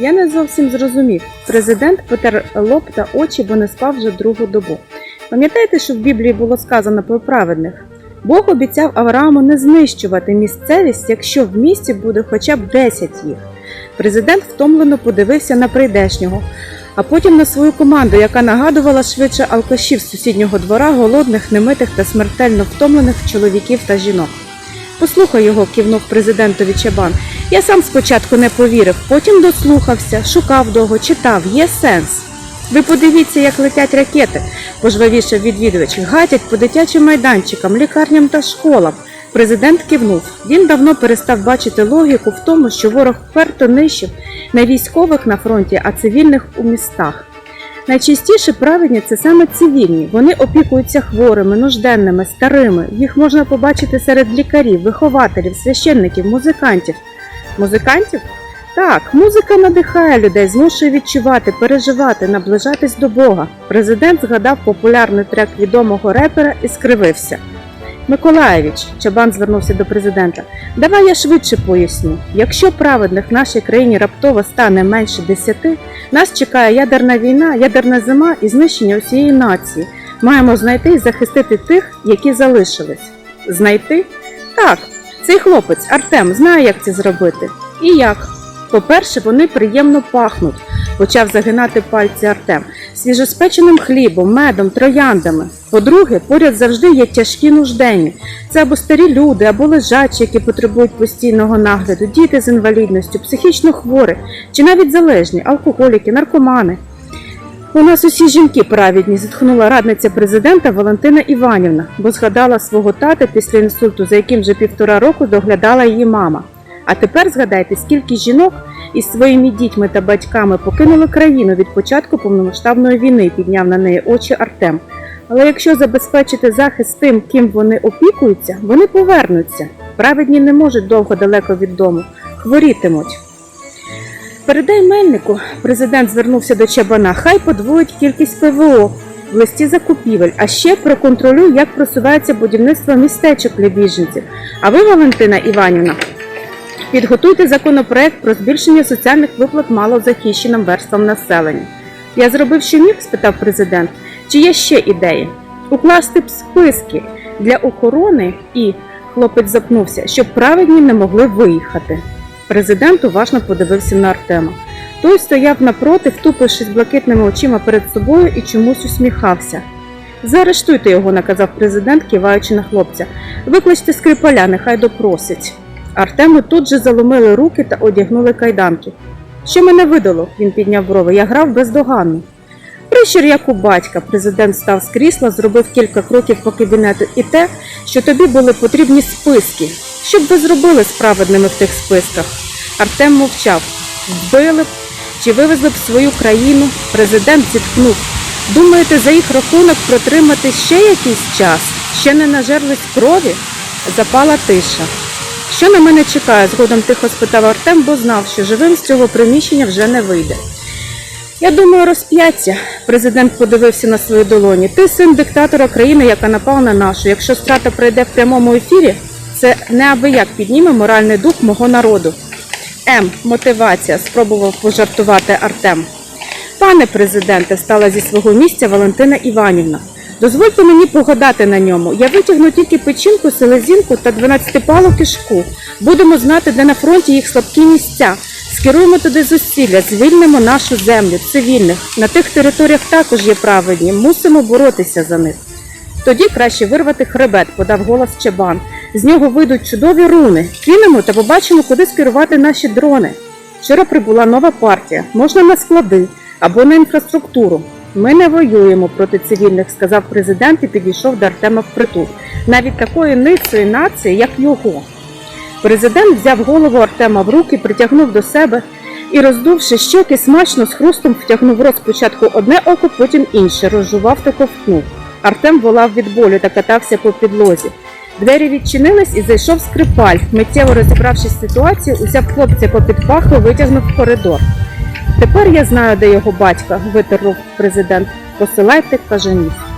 Я не зовсім зрозумів. Президент потер лоб та очі, бо не спав вже другу добу. Пам'ятаєте, що в Біблії було сказано про праведних? Бог обіцяв Аврааму не знищувати місцевість, якщо в місті буде хоча б 10 їх. Президент втомлено подивився на прийдешнього, а потім на свою команду, яка нагадувала швидше алкашів з сусіднього двора, голодних, немитих та смертельно втомлених чоловіків та жінок. Послухай його, кивнув президентові Чабан. Я сам спочатку не повірив, потім дослухався, шукав довго, читав, є сенс. Ви подивіться, як летять ракети, пожвавішав відвідувач, гатять по дитячим майданчикам, лікарням та школам. Президент кивнув. Він давно перестав бачити логіку в тому, що ворог вперто нищив не військових на фронті, а цивільних у містах. Найчастіше праведні це саме цивільні. Вони опікуються хворими, нужденними, старими. Їх можна побачити серед лікарів, вихователів, священників, музикантів. Музикантів? Так, музика надихає людей, змушує відчувати, переживати, наближатись до Бога. Президент згадав популярний трек відомого репера і скривився. Миколаєвич, Чабан звернувся до президента. Давай я швидше поясню. Якщо праведних в нашій країні раптово стане менше десяти, нас чекає ядерна війна, ядерна зима і знищення усієї нації. Маємо знайти і захистити тих, які залишились. Знайти? Так, цей хлопець Артем знає, як це зробити. І як? По-перше, вони приємно пахнуть, почав загинати пальці Артем, свіжоспеченим хлібом, медом, трояндами. По-друге, поряд завжди є тяжкі нужденні. Це або старі люди, або лежачі, які потребують постійного нагляду, діти з інвалідністю, психічно хворі, чи навіть залежні, алкоголіки, наркомани. У нас усі жінки праведні, зітхнула радниця президента Валентина Іванівна, бо згадала свого тата після інсульту, за яким вже півтора року доглядала її мама. А тепер згадайте, скільки жінок із своїми дітьми та батьками покинули країну від початку повномасштабної війни, підняв на неї очі Артем. Але якщо забезпечити захист тим, ким вони опікуються, вони повернуться. Праведні не можуть довго далеко від дому, хворітимуть. Передай мельнику, президент звернувся до Чабана, хай подвоїть кількість ПВО в листі закупівель, а ще проконтролюй, як просувається будівництво містечок для біженців. А ви, Валентина Іванівна, підготуйте законопроект про збільшення соціальних виплат малозахищеним верствам населення. Я зробив, що міг? спитав президент. Чи є ще ідеї? Укласти б списки для охорони і хлопець запнувся, щоб праведні не могли виїхати. Президент уважно подивився на Артема. Той стояв напроти, втупившись блакитними очима перед собою і чомусь усміхався. Заарештуйте його, наказав президент, киваючи на хлопця. Викличте скрипаля, нехай допросить. Артему тут же заломили руки та одягнули кайданки. Що мене видало? Він підняв брови. Я грав бездоганно. Прищур, як у батька, президент став з крісла, зробив кілька кроків по кабінету і те, що тобі були потрібні списки. Що б ви зробили справедними в тих списках? Артем мовчав. Вбили б чи вивезли б свою країну? Президент зітхнув. Думаєте, за їх рахунок протримати ще якийсь час? Ще не нажерлись крові? Запала тиша. Що на мене чекає? згодом тихо спитав Артем, бо знав, що живим з цього приміщення вже не вийде. Я думаю, розп'яття. Президент подивився на свої долоні. Ти син диктатора країни, яка напала на нашу. Якщо страта пройде в прямому ефірі, це неабияк підніме моральний дух мого народу. М. Мотивація, спробував пожартувати Артем. Пане президенте, стала зі свого місця Валентина Іванівна. Дозвольте мені погадати на ньому. Я витягну тільки печінку, селезінку та 12-палу кишку. Будемо знати, де на фронті їх слабкі місця. Скеруємо туди зусилля, звільнимо нашу землю, цивільних. На тих територіях також є праведні. Мусимо боротися за них. Тоді краще вирвати хребет, подав голос Чебан. З нього вийдуть чудові руни. Кинемо та побачимо, куди скерувати наші дрони. Вчора прибула нова партія. Можна на склади або на інфраструктуру. Ми не воюємо проти цивільних, сказав президент і підійшов до Артема впритул. Навіть такої ницої нації, як його. Президент взяв голову Артема в руки, притягнув до себе і, роздувши щоки, смачно з хрустом втягнув в рот спочатку одне око, потім інше, розжував та ковтнув. Артем волав від болю та катався по підлозі. Двері відчинились і зайшов скрипаль. Миттєво розібравшись з ситуацією, узяв хлопця попід паху витягнув в коридор. Тепер я знаю, де його батька, витер рук президент. Посилайте кажанів.